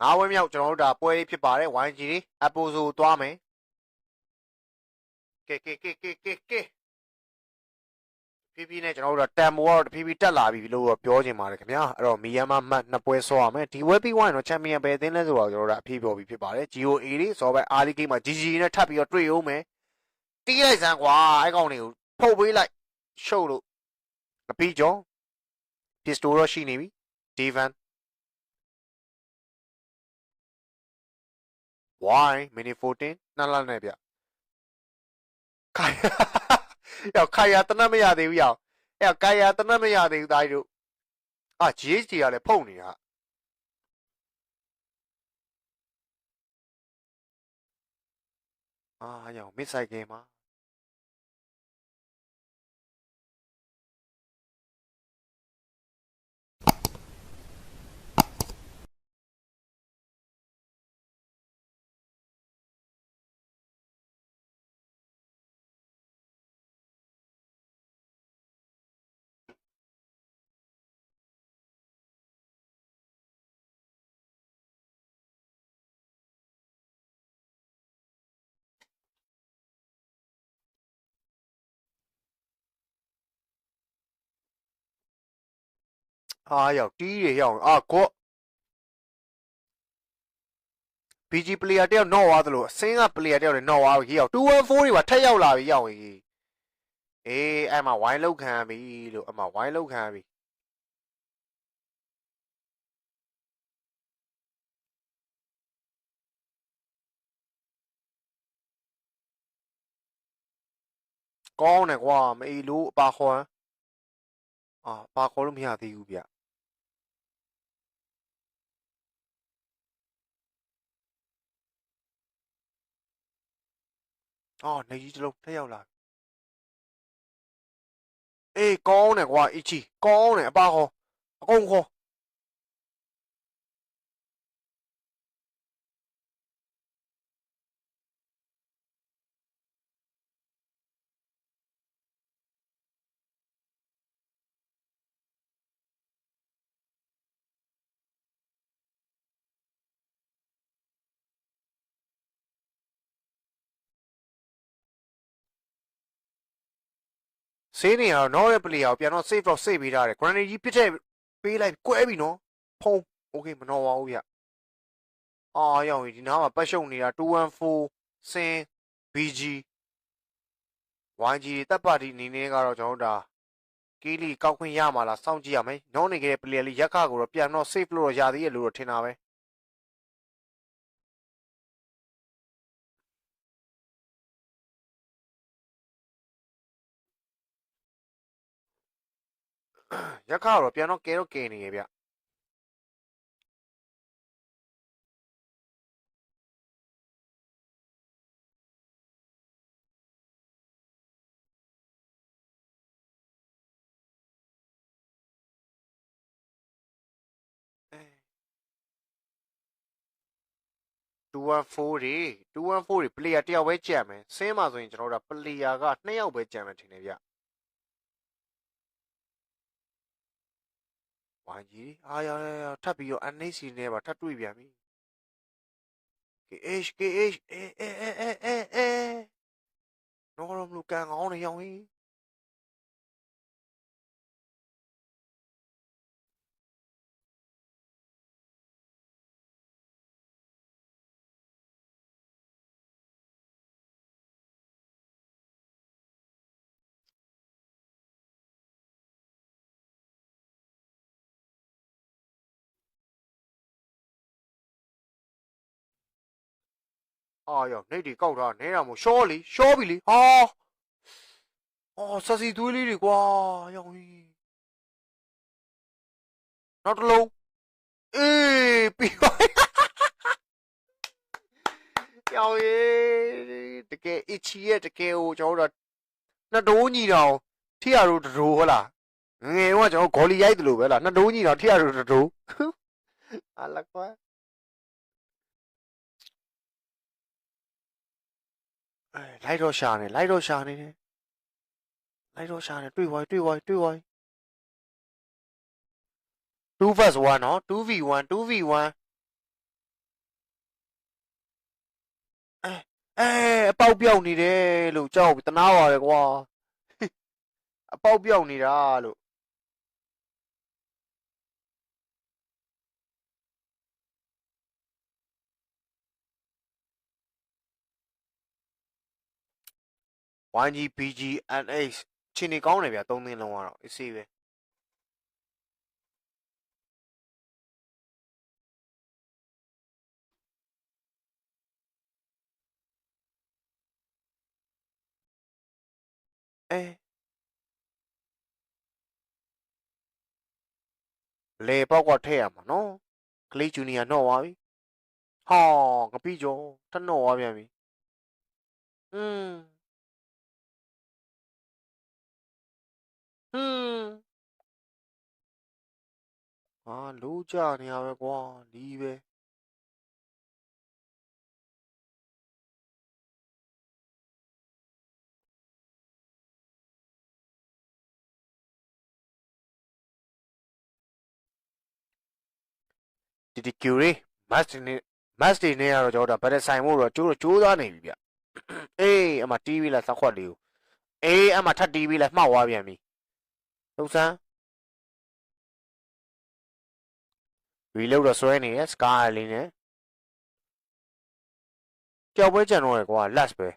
ငါးဝင်းမြောက်ကျွန်တော်တို့ဒါပွဲလေးဖြစ်ပါတယ် YG လေးအပိုဆိုသွားမယ်ကဲကဲကဲကဲကဲကဲဖြည်းဖြည်းနဲ့ကျွန်တော်တို့တန်မိုးကတော့တဖြည်းဖြည်းတက်လာပြီလို့တော့ပြောချင်ပါတယ်ခင်ဗျာအဲ့တော့မီယန်မာမတ်နှစ်ပွဲဆောရမယ်ဒီဝက်ပြီးဝိုင်းတော့ချန်ပီယံပဲအသင်းလဲဆိုတော့ကျွန်တော်တို့အဖြည်းပြောပြီးဖြစ်ပါတယ် GOA လေးစောပဲအားလေးဂိမ်းမှာ GG နဲ့ထပ်ပြီးတော့တွေ့အောင်မယ်တီးလိုက်စမ်းကွာအဲ့ကောင်တွေကိုဖုတ်ပေးလိုက်ရှုပ်လို့မပြီးကြောပစ္စတိုတော့ရှိနေပြီဒီဗန် why mini 14နှစ်လနဲ့ဗျခိုင်ရောက်ခိုင်ရတနတ်မရသေးဘူးရောက်အဲ့ခိုင်ရတနတ်မရသေးဘူးသားကြီးတို့အာ GHD ကလည်းဖုန်နေတာအာရောက်မစ်ဆိုင်ကင်းမှာ အာရောက်တီးတွေရောက်အာကော့ BG player တယောက်နော့သွားသလိုအစင်းက player တယောက်လည်းနော့သွားပြီရောက်214တွေပါထက်ရောက်လာပြီရောက်ကြီးအေးအဲ့မှာဝိုင်းလောက်ခံရပြီလို့အမှဝိုင်းလောက်ခံရပြီကောင်းတယ်ကွာမအေးလို့အပါခွန်အာပါခေါ်လို့မရသေးဘူးဗျ အော်နေကြီးတစ်လုံးထက်ရောက်လာပြီအေးကောင်းတယ်ကွာအီချီကောင်းတယ်အပါခေါ်အကုန်ခေါ် ဆေးနေရတော့ no ရဲ့ player ကိုပြန်တော့ save တော့ save ပေးထားတယ် granny ကြီးပြစ်တဲ့ပေးလိုက်ကွဲပြီနော်ဖုံး okay မနှောပါဘူးဗျအာရောက်ရင်ဒီနားမှာပတ်ရှုံနေတာ214စင် BG YG တပ်ပါတီအနေနဲ့ကတော့ကျွန်တော်တို့ဒါကီလီကောက်ခွင့်ရမှာလားစောင့်ကြည့်ရမယ်။နောနေခဲ့တဲ့ player လေးရက်ခကိုတော့ပြန်တော့ save လို့တော့ရသေးရဲ့လို့တော့ထင်တာပဲ။ ရက်ခကတော့ပြန်တော့ကဲတော့ကဲနေရဲ့ဗျ။214တွေ214တွေ player တယောက်ပဲကြံမယ်ဆင်းမှာဆိုရင်ကျွန်တော်တို့က player က2ယောက်ပဲကြံမယ်ထင်တယ်ဗျ ဝိုင်းကြီးအာရရရထပ်ပြီးတော့ NAC နဲ့ပါထပ်တွေ့ပြန်ပြီ KH KH အဲအဲအဲအဲအဲအဲနော်ရမလို့ကန်ကောင်းနေရောင်ဟ အာရောနေတီကောက်တာနဲတာမို့ရှောလီရှောပြီလीဟာအော်ဆက်စီသွေးလေးတွေကွာရောင်ဟင်းနောက်တစ်လုံးအေးပြီးပါရောင်ရီတကယ်အချီရဲ့တကယ်ကိုကျွန်တော်တို့နှစ်တိုးညီတောင်ထိရတို့တတိုးဟုတ်လားငယ်တော့ကျွန်တော်ဂေါ်လီရိုက်တယ်လို့ပဲလားနှစ်တိုးညီတောင်ထိရတို့တတိုးအာလကွာ အဲလိုက်တော့ရှာနေလိုက်တော့ရှာနေတယ်လိုက်တော့ရှာနေတွေ့ဝိုင်းတွေ့ဝိုင်းတွေ့ဝိုင်း2 vs 1เนาะ 2v1 2v1 အဲအဲအပေါက်ပြောက်နေတယ်လို့ကြောက်တနာပါတယ်ကွာအပေါက်ပြောက်နေတာလို့ ဝိုင်းကြီး BG NH ချင်းနေကောင်းတယ်ဗျာသုံးသင်းလုံးကတော့အစီပဲအဲလေပေါက်ကထည့်ရမှာနော်ကလေးဂျူနီယာနှော့သွားပြီဟာငပိကျော်ထနှော့သွားပြန်ပြီอืม ဟွန်းဟာလိုးကြနေရပဲကွာလီးပဲဒီဒီကျူရီမတ်စနေမတ်စတီနေရတော့ကျွန်တော်ဗတ်ဆိုင်မို့တော့ကျိုးကျိုးသားနေပြီဗျအေးအမတီးပြီးလားသခွက်လေးကိုအေးအမထပ်တီးပြီးလားမှောက်သွားပြန်ပြီ လှုပ်ဆန်းရီလောက်တော့ဆွဲနေရစကားလေးနဲ့ကြောက်ပွဲကြံတော့ရကွာ last ပဲ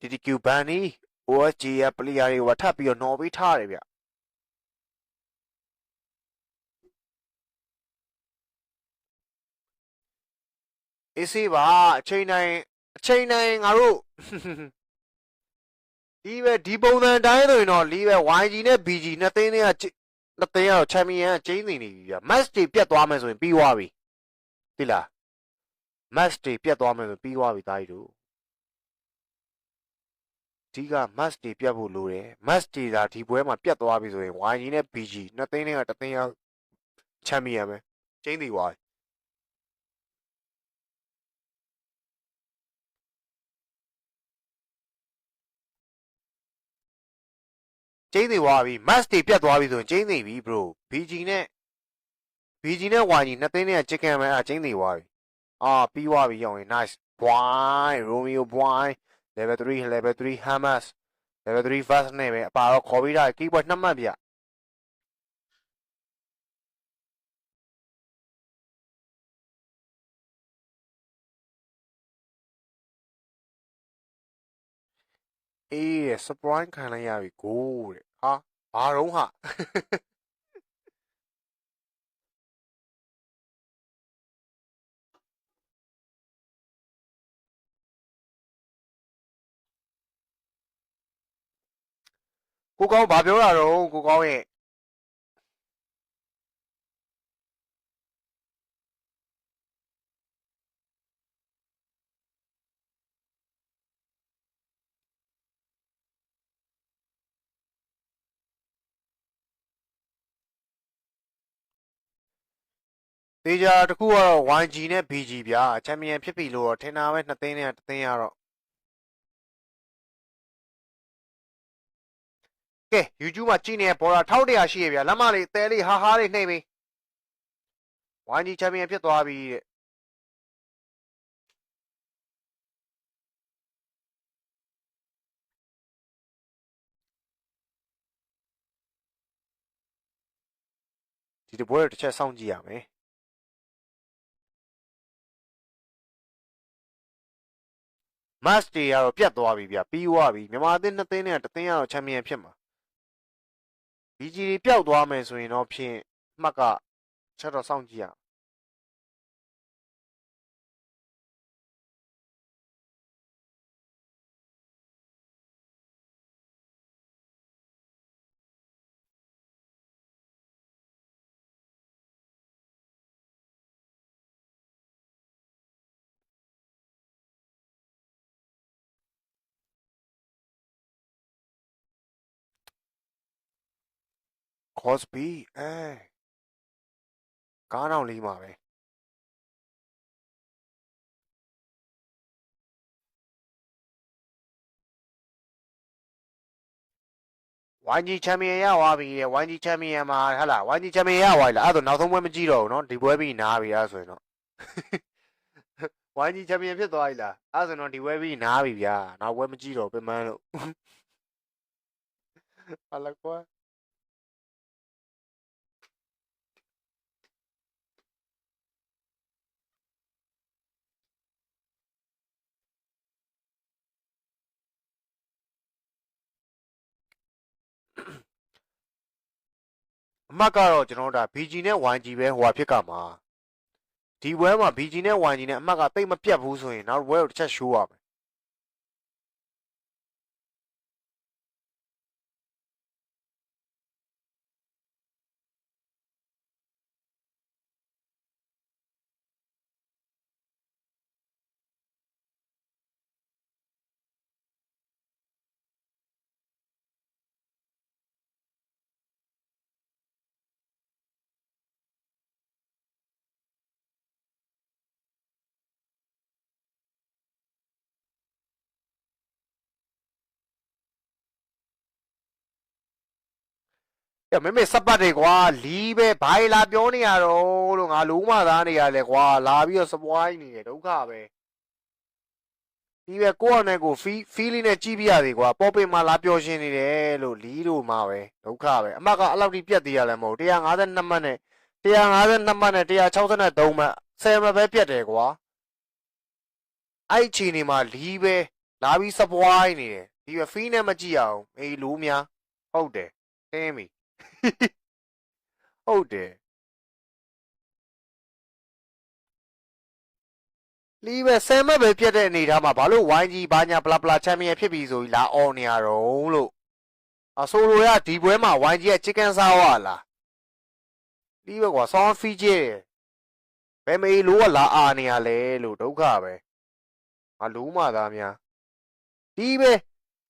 ဒီဒီကျူဘန်နီ OSG ရပလီယာတွေကထပ်ပြီးတော့နော်ပြီးထားတယ်ဗျ အေးစေးပါအချိန်တိုင်းအချိန်တိုင်းငါတို့ဒီပဲဒီပုံစံတိုင်းဆိုရင်တော့လီးပဲ YG နဲ့ BG နှစ်သိန်းတွေကနှစ်သိန်းကတော့ချန်ပီယံကကျင်းနေနေပြီဗျ match တွေပြတ်သွားမယ်ဆိုရင်ပြီးသွားပြီသိလား match တွေပြတ်သွားမယ်ဆိုပြီးသွားပြီတားကြီးတို့ဒီက match တွေပြတ်ဖို့လိုတယ် match တွေဒါဒီပွဲမှာပြတ်သွားပြီဆိုရင် YG နဲ့ BG နှစ်သိန်းတွေကတစ်သိန်းကချန်ပီယံပဲကျင်းနေသွားပြီ ကျင်းနေသွားပြီ match တွေပြတ်သွားပြီဆိုရင်ကျင်းနေပြီ bro BG နဲ့ BG နဲ့ YG နှစ်သိန်းတွေကချစ်ကန်ပဲအကျင်းနေသွားပြီအာပြီးသွားပြီရောင်ရင် nice boy romeo boy level 3 level 3 hamas level 3 fast နဲ့ပဲအပါတော့ခေါ်ပြီးတာ keyboard နှစ်မှတ်ပြ အေး surprise ခံလိုက်ရပြီကိုတဲ့ဟာဘာတော့ဟာကိုကောင်းဘာပြောတာတော့ကိုကောင်း ရဲ့တေချာတခုကတော့ YG နဲ့ BG ဗျာချန်ပီယံဖြစ်ပြီလို့တော့ထင်တာပဲနှစ်သိန်းနဲ့တစ်သိန်းရတော့ကဲ YouTube မှာကြည့်နေတဲ့ဘော်ဒါ1100ရှိရဗျာလက်မလေးတဲလေးဟာဟာလေးနှိမ့်ပြီ YG ချန်ပီယံဖြစ်သွားပြီတဲ့ဒီတပွဲတစ်ချက်စောင့်ကြည့်ရမယ် မတ်တွေကတော့ပြတ်သွားပြီဗျပြီးသွားပြီမြန်မာအသင်းနှစ်သိန်းနဲ့တသိန်းကတော့ချန်ပီယံဖြစ်မှာ BG တွေပျောက်သွားမယ်ဆိုရင်တော့ဖြင့်မှတ်ကချက်တော့စောင့်ကြည့်ရခေါ်စ Cosby အဲကားတော့လေးမှာပဲဝိုင်းကြီးချန်ပီယံရသွားပြီတဲ့ဝိုင်းကြီးချန်ပီယံမှာဟာလားဝိုင်းကြီးချန်ပီယံရသွားပြီလားအဲ့ဒါနောက်ဆုံးပွဲမကြည့်တော့ဘူးเนาะဒီပွဲပြီးနားပြီလားဆိုရင်တော့ဝိုင်းကြီးချန်ပီယံဖြစ်သွားပြီလားအဲ့ဒါဆိုတော့ဒီပွဲပြီးနားပြီဗျာနောက်ပွဲမကြည့်တော့ပြန်မန်းလို့ဟာလားကွာ အမှတ်ကတော့ကျွန်တော်တို့ဒါ BG နဲ့ YG ပဲဟိုဟာဖြစ်ကမှာဒီပွဲမှာ BG နဲ့ YG နဲ့အမှတ်ကတိတ်မပြတ်ဘူးဆိုရင်နောက်ပွဲကိုတစ်ချက်ရှိုးရမယ်။ မမေစပတ်တွေကွာလီးပဲဘိုင်လာပြောနေရတော့လို့ငါလုံးမသားနေရလဲကွာလာပြီးတော့စပွိုင်းနေတယ်ဒုက္ခပဲ။ဒီပဲကိုယ့်အနေကိုဖီဖီလီနဲ့ကြည့်ပြရသေးကွာပေါ်ပင်မှာလာပြောရှင်းနေတယ်လို့လီးတို့မှာပဲဒုက္ခပဲအမတ်ကအလောက်ထိပြတ်သေးရလဲမဟုတ်152မှတ်နဲ့152မှတ်နဲ့163မှတ်10မှတ်ပဲပြတ်တယ်ကွာအဲ့ချီနေမှာလီးပဲလာပြီးစပွိုင်းနေတယ်ဒီပဲဖီနဲ့မကြည့်အောင်အေးလူများဟုတ်တယ်တင်းပြီ ဟုတ်တယ်လီးပဲဆယ်မက်ပဲပြတ်တဲ့အနေထားမှာဘာလို့ YG ဘာညာဘလာဘလာချန်ပီယံဖြစ်ပြီဆိုပြီးလာအော်နေရတော့လို့အဆိုလိုရဒီပွဲမှာ YG ရဲ့ chicken စားဝလားလီးပဲကွာဆောင်းဖီးကျဲဘယ်မေးလို့ကလာအာနေရလဲလို့ဒုက္ခပဲအလူးမသားများဒီပဲ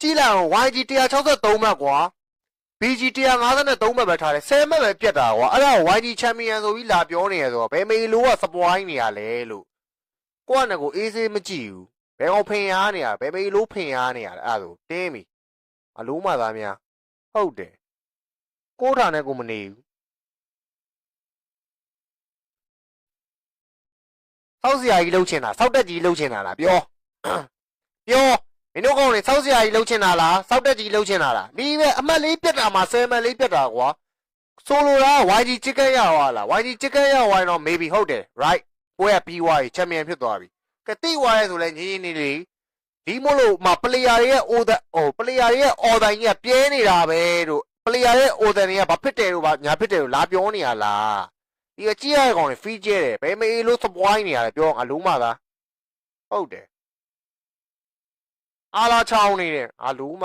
ကြည့်လိုက်အောင် YG 163မှတ်ကွာ BG 153မှတ်ပဲထားတယ်10မှတ်ပဲပြတ်တာကွာအဲ့ဒါကို YG Champion ဆိုပြီးလာပြောနေရဆိုတော့ဘယ်မေလိုကစပွိုင်းနေရလဲလို့ကိုကနဲ့ကိုအေးဆေးမကြည့်ဘူးဘယ်ကောင်ဖင်ရနေရဘယ်မေလိုဖင်ရနေရလဲအဲ့ဒါဆိုတင်းပြီအလုံးမသားများဟုတ်တယ်ကိုးထာနဲ့ကိုမနေဘူးစောက်စရာကြီးလှုပ်ချင်တာစောက်တက်ကြီးလှုပ်ချင်တာလားပြောပြော မင်းတို့ကောင်တွေစောက်စရာကြီးလှုပ်ချင်တာလားစောက်တက်ကြီးလှုပ်ချင်တာလားဒီပဲအမှတ်လေးပြတ်တာမှာ10မှတ်လေးပြတ်တာကွာဆိုလိုတာ YG chicken ရသွားလား YG chicken ရသွားရင်တော့ maybe ဟုတ်တယ် right ပွဲကပြီးသွားပြီ champion ဖြစ်သွားပြီကတိဝါရဲဆိုလဲညီညီနေလေဒီမို့လို့မ player တွေရဲ့ order ဟို player တွေရဲ့ order ကြီးကပြဲနေတာပဲတို့ player ရဲ့ order တွေကဘာဖြစ်တယ်တို့ဘာညာဖြစ်တယ်တို့လာပြောနေရလားဒီကကြည့်ရတဲ့ကောင်တွေ free ကျဲတယ်ဘယ်မေးလို့စပွိုင်းနေရတယ်ပြောငါလုံးမသားဟုတ်တယ် အားလာချောင်းနေတယ်အာလူမ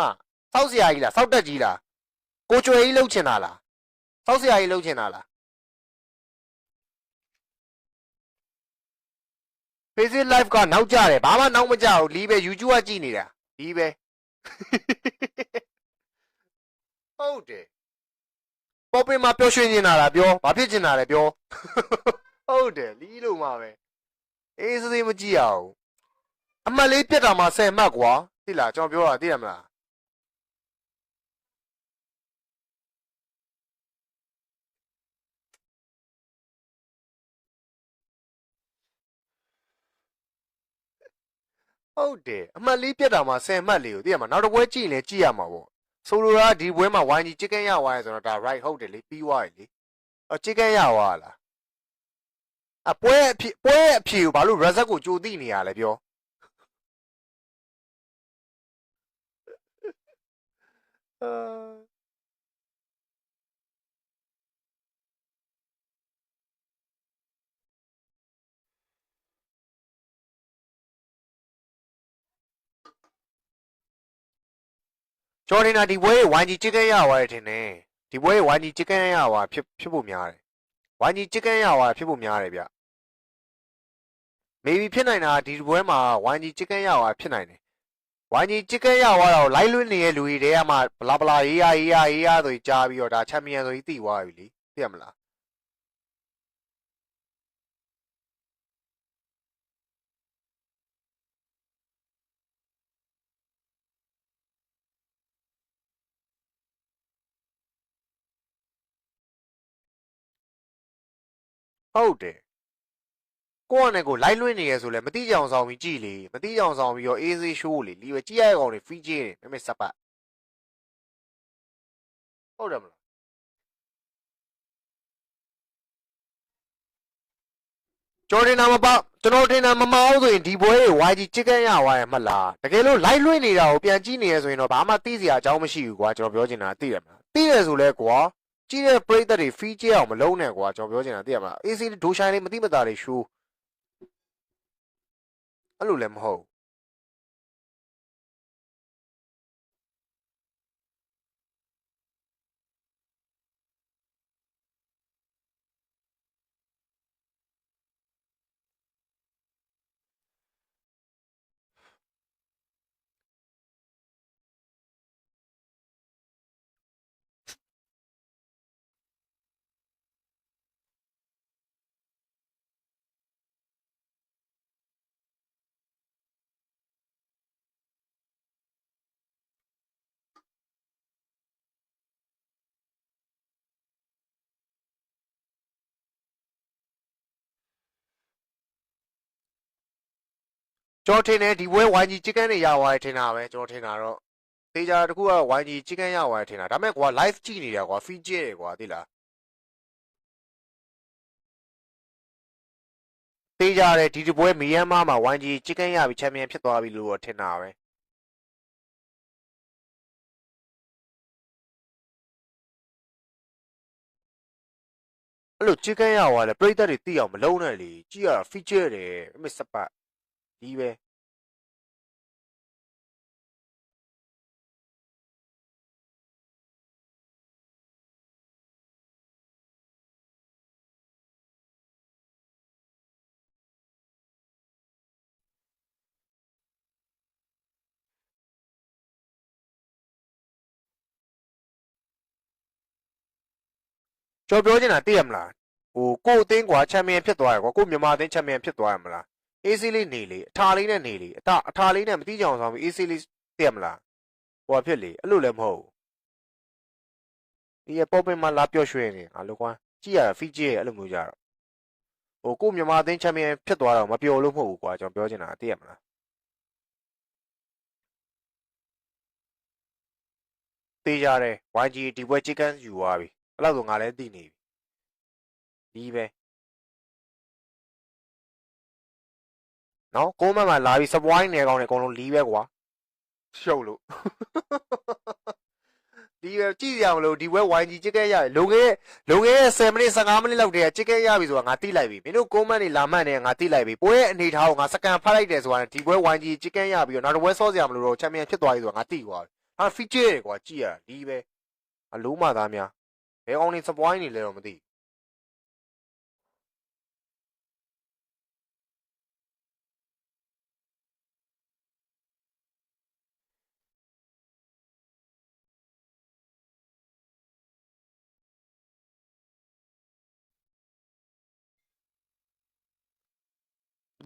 စောက်စရာကြီးလားစောက်တက်ကြီးလားကိုကျွယ်ကြီးလှုပ်ချင်တာလားစောက်စရာကြီးလှုပ်ချင်တာလား Facebook live ကနောက်ကြတယ်ဘာမှနောက်မကြဘူးလီးပဲ YouTube ကကြည့်နေတာလီးပဲဟုတ်တယ်ပေါ်ပင်မှာပျော်ရွှင်နေတာလားပြောဘာဖြစ်ချင်တာလဲပြောဟုတ်တယ်လီးလို့မှာပဲအေးစေးမကြည့်ရအောင်အမှတ်လေးပြတ်တာမှာ10မှတ်ကွာ သိလားကျွန်တော်ပြောတာသိရမလားဟုတ်တယ်အမှတ်လေးပြတ်တာမှာ10မှတ်လေးကိုသိရမလားနောက်တစ်ပွဲကြည့်ရင်လည်းကြည့်ရမှာပေါ့ဆိုလိုတာကဒီပွဲမှာ YG chicken ရသွားရဲဆိုတော့ဒါ right ဟုတ်တယ်လေပြီးသွားပြီလေအော် chicken ရသွားလားအပွဲအဖြစ်ပွဲအဖြစ်ကိုဘာလို့ reset ကိုကြိုသိနေရလဲပြော အာကျော်နေတာဒီပွဲဝိုင်းကြီးချစ်ကဲရသွားတယ်ထင်တယ်ဒီပွဲဝိုင်းကြီးချစ်ကဲရသွားဖြစ်ဖြစ်ဖို့များတယ်ဝိုင်းကြီးချစ်ကဲရသွားဖြစ်ဖို့များတယ်ဗျ maybe ဖြစ်နိုင်တာဒီပွဲမှာဝိုင်းကြီးချစ်ကဲရသွားဖြစ်နိုင်တယ် ဝိုင်းကြီးချစ်ကဲရသွားတာကိုလိုက်လွင်နေတဲ့လူကြီးတွေကမှဘလာဘလာရေးရရေးရရေးရဆိုကြားပြီးတော့ဒါချန်ပီယံဆိုပြီးတည်သွားပြီလေသိရမလားဟုတ်တယ် ကိုယ့်အနေကိုလိုက်လွင့်နေရဆိုလဲမတိကြအောင်ဆောင်ပြီးကြည်လေမတိကြအောင်ဆောင်ပြီးတော့ easy show လေလီပဲကြည်ရကောင်တွေ free ကြီးနေမမေစပ်ပတ်ဟုတ်တယ်မလားကျော်တင်တာမပေါ့ကျွန်တော်တင်တာမမအောင်ဆိုရင်ဒီဘွဲတွေ YG ချစ်ကန်ရသွားရမှတ်လားတကယ်လို့ live လွှင့်နေတာကိုပြန်ကြည့်နေရဆိုရင်တော့ဘာမှသိစရာအကြောင်းမရှိဘူးကွာကျွန်တော်ပြောချင်တာသိရမလားသိရဆိုလဲကွာကြည့်တဲ့ပရိသတ်တွေ free ကြအောင်မလုံးနဲ့ကွာကျွန်တော်ပြောချင်တာသိရမလား AC ဒိုဆိုင်လေးမသိမသာတွေ show အဲ့လိုလည်းမဟုတ် ကျွန်တော်ထင်တယ်ဒီဘွဲ YG ချစ်ကန်တွေရသွားတယ်ထင်တာပဲကျွန်တော်ထင်တာတော့တေချာတခုက YG ချစ်ကန်ရသွားတယ်ထင်တာဒါပေမဲ့ကွာ live ကြည့်နေတာကွာ free ကြည့်တယ်ကွာသိလားတေးကြတယ်ဒီတပွဲမီယန်မာမှာ YG ချစ်ကန်ရပြီချန်ပီယံဖြစ်သွားပြီလို့တော့ထင်တာပဲအဲ့လိုချစ်ကန်ရသွားလဲပြိတ္တတွေသိအောင်မလုံးနဲ့လေကြည့်ရတာ feature တယ်အမေစပတ် ဒီပဲကျွန်တော်ပြောချင်တာသိရမလားဟိုကို့အသင်းကွာချန်ပီယံဖြစ်သွားရကွာကို့မြန်မာအသင်းချန်ပီယံဖြစ်သွားရမလား AC လေးနေလေအထာလေးနဲ့နေလေအထာအထာလေးနဲ့မတိကြအောင်ဆောင်ပြီး AC လေးသိရမလားဟိုဟာဖြစ်လေအဲ့လိုလည်းမဟုတ်ဘူးဒီရပေါ်ပင်မှာလာပျော့ရွှင်နေအလိုကွာကြည့်ရတာ feature ရဲ့အဲ့လိုမျိုးကြတော့ဟိုကို့မြန်မာအသင်းချန်ပီယံဖြစ်သွားတော့မပျော်လို့မဟုတ်ဘူးကွာကျွန်တော်ပြောချင်တာသိရမလားတေးကြတယ် YG ဒီပွဲ chicken ယူသွားပြီအဲ့လောက်ဆိုငါလည်းသိနေပြီဒီပဲ နော်ကိုမမလာပြီးစပွိုင်းနေကောင်းနေအကုန်လုံးလီးပဲကွာရှုပ်လို့ဒီပဲကြည့်ရအောင်လို့ဒီဘဲ YG ချစ်ခဲ့ရတယ်လုံခဲ့လုံခဲ့10မိနစ်15မိနစ်လောက်တည်းကချစ်ခဲ့ရပြီဆိုတာငါသိလိုက်ပြီမင်းတို့ကိုမန့်နေလာမှတ်နေငါသိလိုက်ပြီပွဲအနေထားကိုငါစကန်ဖတ်လိုက်တယ်ဆိုတာဒီပွဲ YG ချစ်ခဲ့ရပြီးတော့နောက်တစ်ပွဲစောစရာမလိုတော့ချန်ပီယံဖြစ်သွားပြီဆိုတာငါသိသွားပြီဟာ feature တွေကွာကြည့်ရတာလီးပဲအလုံးမသားများဘယ်ကောင်နေစပွိုင်းနေလဲတော့မသိ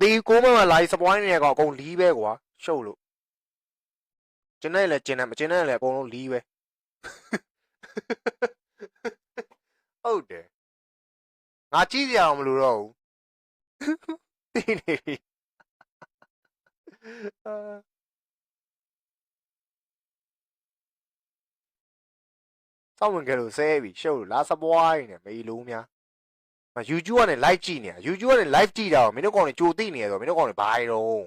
ဒီကိုမန့်မလာပြီးစပွိုင်းနေကောင်အကုန်လီးပဲကွာရှုပ်လို့ကျင်းနေလဲကျင်းနေမကျင်းနေလဲအကုန်လုံးလီးပဲဟုတ်တယ်ငါကြည့်ကြအောင်မလို့တော့ဘူးသိနေပြီအာစောင့်ဝင်ကြလို့ဆဲပြီရှုပ်လို့လာစပွားနေမေးလုံးများမ YouTube ကနေ live ကြည့်နေတာ YouTube ကနေ live ကြည့်တာကိုမင်းတို့ကောင်တွေကြိုသိနေရဆိုမင်းတို့ကောင်တွေဘာတွေတော့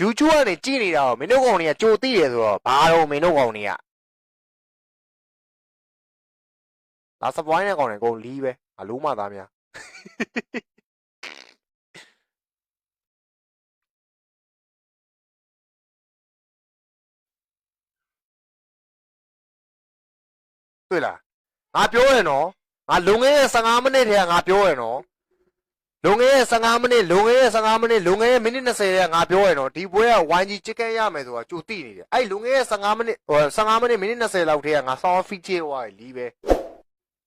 YouTube ကနေကြည့်နေတာကိုမင်းတို့ကောင်တွေကကြိုသိတယ်ဆိုတော့ဘာတော့မင်းတို့ကောင်တွေကလာစပွိုင်းတဲ့ကောင်တွေအကုန်လီးပဲအလုံးမသားများ တွေ့လားငါပြောရနော်ငါလုံခဲ့တဲ့15မိနစ်တည်းကငါပြောရနော်လုံခဲ့တဲ့15မိနစ်လုံခဲ့တဲ့15မိနစ်လုံခဲ့တဲ့မိနစ်20တည်းကငါပြောရနော်ဒီပွဲက YG chicken ရမယ်ဆိုတာကြိုသိနေတယ်အဲ့လုံခဲ့တဲ့15မိနစ်ဟို15မိနစ်မိနစ်20လောက်တည်းကငါ sound feature ဟွာလီးပဲ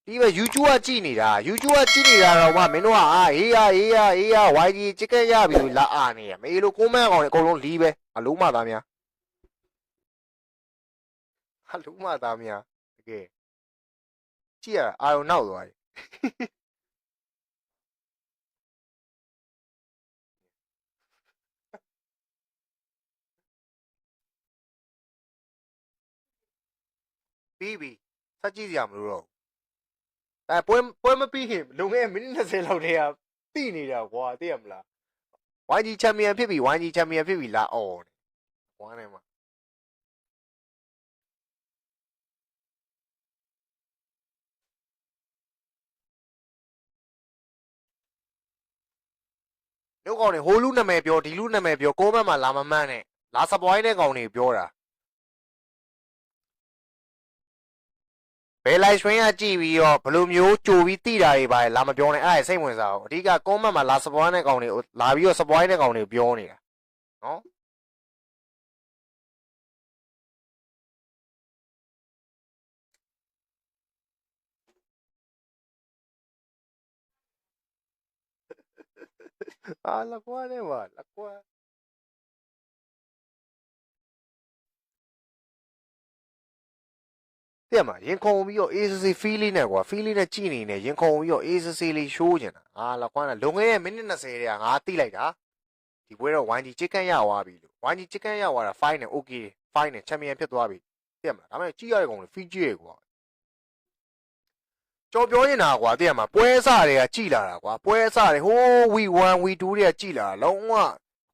ဒီပဲ YouTube ကကြည့်နေတာ YouTube ကကြည့်နေတာတော့မှမင်းတို့ကအာအေးရအေးရအေးရ YG chicken ရပြီလို့လာအာနေရမေးလို့ကိုမန့်ကောင်တွေအကုန်လုံးလီးပဲအလုံးမသားများအလုံးမသားများတကယ် ကြည့်ရတာအာရုံနောက်သွားတယ်ပြီးပြီစက်ကြည့်စရာမလိုတော့ဘူးအဲပွဲပွဲမပြီးခင်လုံခဲ့မိနစ်20လောက်တည်းကတိနေတာကွာသိရမလား YG ချန်ပီယံဖြစ်ပြီ YG ချန်ပီယံဖြစ်ပြီလာအော်ဝမ်းနေမှာ တို့ကောင်နေဟိုလူနာမည်ပြောဒီလူနာမည်ပြောကိုမတ်မှာလာမမှန်းနဲ့လာစပွိုင်းတဲ့ကောင်တွေပြောတာဘယ်လိုက်ဆွင်းကကြည့်ပြီးတော့ဘယ်လိုမျိုးကြိုပြီးတိတာတွေပါလဲလာမပြောနဲ့အဲ့ဒါစိတ်ဝင်စားအောင်အဓိကကွန်မတ်မှာလာစပွိုင်းတဲ့ကောင်တွေလာပြီးတော့စပွိုင်းတဲ့ကောင်တွေပြောနေတာနော် Ah, la cual es va, la cual. တဲ့မှာရင်ခုန်ပြီးတော့ ACC feeling နဲ့ကွာ feeling နဲ့ကြည်နေနေရင်ခုန်ပြီးတော့ ACC လေးရှိုးကျင်တာအာလကွာလွန်ခဲ့တဲ့မိနစ်20တည်းကငါတိလိုက်တာဒီပွဲတော့ 1G ချစ်ကန်ရသွားပြီလို့ 1G ချစ်ကန်ရသွားတာ fine နဲ့ okay fine နဲ့ champion ဖြစ်သွားပြီတဲ့မှာဒါပေမဲ့ကြည့်ရတဲ့ကောင်လေ fee ကြည့်ရကွာ ကြော်ပြောနေတာကွာတဲ့မှာပွဲအစတွေကကြည်လာတာကွာပွဲအစတွေဟိုး we1 we2 တွေကကြည်လာတာလုံးဝ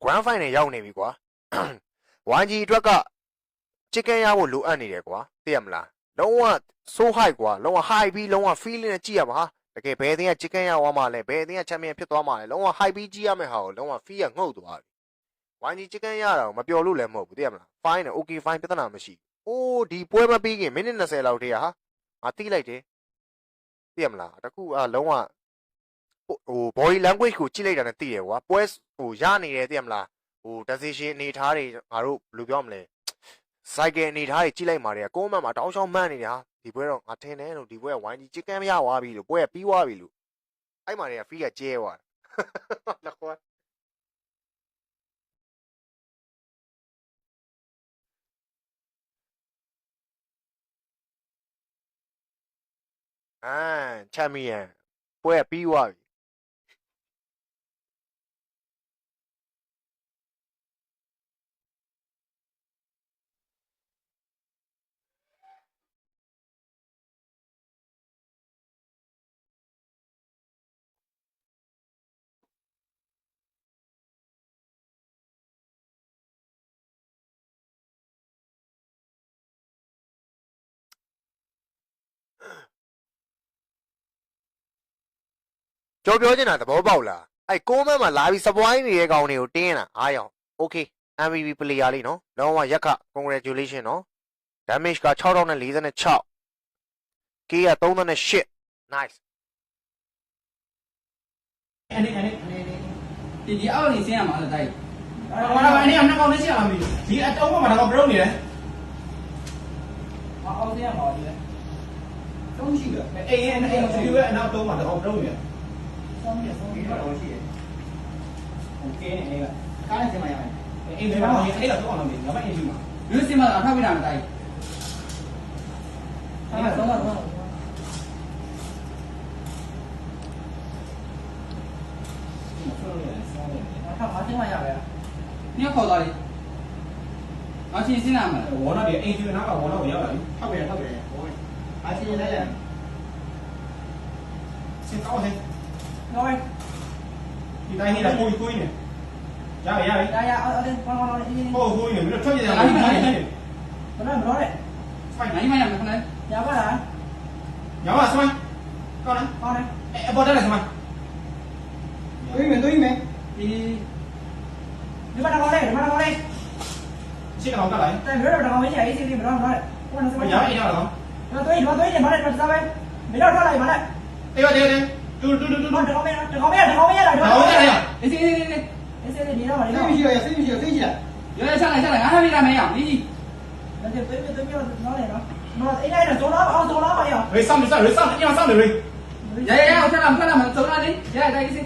grand final ရောက်နေပြီကွာ 1G အတွက်ကချစ်ကန်ရဖို့လိုအပ်နေတယ်ကွာသိရမလားလုံးဝ so high ကွာလုံးဝ high ပြီးလုံးဝ feeling နဲ့ကြည့်ရမှာဟာတကယ်ဘယ်အသင်းက chicken ရသွားမှာလဲဘယ်အသင်းက champion ဖြစ်သွားမှာလဲလုံးဝ high ပြီးကြည့်ရမယ့်ဟာကိုလုံးဝ feel ရငုတ်သွားပြီဝိုင်းကြီး chicken ရတာကိုမပျော်လို့လည်းမဟုတ်ဘူးသိရမလား fine နဲ့ okay fine ပြဿနာမရှိဘူးအိုးဒီပွဲမပြီးခင်မိနစ်20လောက်တည်းကဟာငါတိလိုက်တယ် သိရမလားတခုအလုံးဝဟို body language ကိုကြည့်လိုက်တာနဲ့သိတယ်ကွာပွဲဟိုရနေတယ်သိရမလားဟို decision အနေထားတွေငါတို့ဘယ်လိုပြောမလဲ cycle အနေထားတွေကြည့်လိုက်มาတယ်ကိုမတ်မှာတောင်းချောင်းမှန်းနေတာဒီပွဲတော့ငါထင်တယ်လို့ဒီပွဲကဝိုင်းကြီးချစ်ကမ်းမရသွားပြီလို့ပွဲကပြီးသွားပြီလို့အဲ့မှာတွေကဖီးကကျဲသွားတ အာချန်ပီယံပွဲကပြီးသွားပြီ ကြော်ပြောချင်တာသဘောပေါက်လားအဲ့ကိုမတ်မှာလာပြီးစပွိုင်းနေတဲ့ကောင်တွေကိုတင်းတာအားရောင် okay MVP player လေးနော်လုံးဝရက်ခ congratulation နော် damage က6046 K က38 nice အနေအနေဒီဒီအောက်နေဆင်းရမှာလားတိုက်ဘာလာအနေနဲ့ကောင်းနေရှိရမှာမီဒီအတုံးမှာတော့ဘရုံနေတယ်အောက်ဆင်းရမှာဒီလေသုံးရှိတယ်အေးအေးအေးဒီကအနောက်တုံးမှာတော့ဘရုံနေတယ် သုံးတယ်သုံးတယ်တော့ရှိတယ်ဟိုကဲနေကကားနဲ့ဆင်မရမယ်အိမ်ထဲမှာအဲ့ဒါတော့အောင်လုပ်နေငါမအိမ်ရှိမှာလူစင်မှာအထောက်ပြတာမတိုင်းဟာတော့တော့他爬进来呀呗，你要考到的，而且现在嘛，我那边 A 区那个我那我要了，特别特别，我，而且现在，先搞黑。 လာပြီထောက်ပြထောက်ပြအချင်းလည်းစင်ကောင်းဟဲ့တော့ဒီတိုင်းနေတာကိုကိုနေရရရဒါရအဲ့ဒါဘာလို့လဲအင်းကိုကိုနေပြီးတော့ထွက်ကြတယ်အဲ့ဒါဘယ်တော့မလို့လဲဖိုင်နိုင်မရမခနဲ့ရပါလားညောင်းပါဆွမ်းကောင်းလားဟောတယ်အပေါ်တက်လိုက်ဆွမ်းတွေးမယ်တွေးမယ်ဒီဒီမှာတော့လေဒီမှာတော့လေရှစ်ကောင်တက်လိုက် တဲ့ဘယ်တော့တော့မင်းကြီးအေးစီးပြီးမတော့မတော့ဟိုကစမမရရရရတော့တော့တွေးတော့တွေးနေမှာလေတော့စားပဲမင်းတော့ထွက်လိုက်ပါလားအေးပါတေးတေးတူတူတူတူတော့တကောင်းမရတကောင်းမရတကောင်းမရလားဟောတယ်ရအေးစီးအေးစီးအေးစီးဒီတော့ဒီစိတော့တ်မရှိရစိတ်မရှိရစိတ်ရှိရရောရချလိုက်ချလိုက်ငါထားပြတာမရဘူးကြီးဒါကြတွေးတွေးပြောတော့လေနော်နော်အေးလိုက်တော့ဇောလာအောင်ဇောလာပါရ Rồi xong rồi xong rồi xong rồi xong rồi ရရရအောင်ထလာထလာမဇောလာလေးရရတိုင်းစီ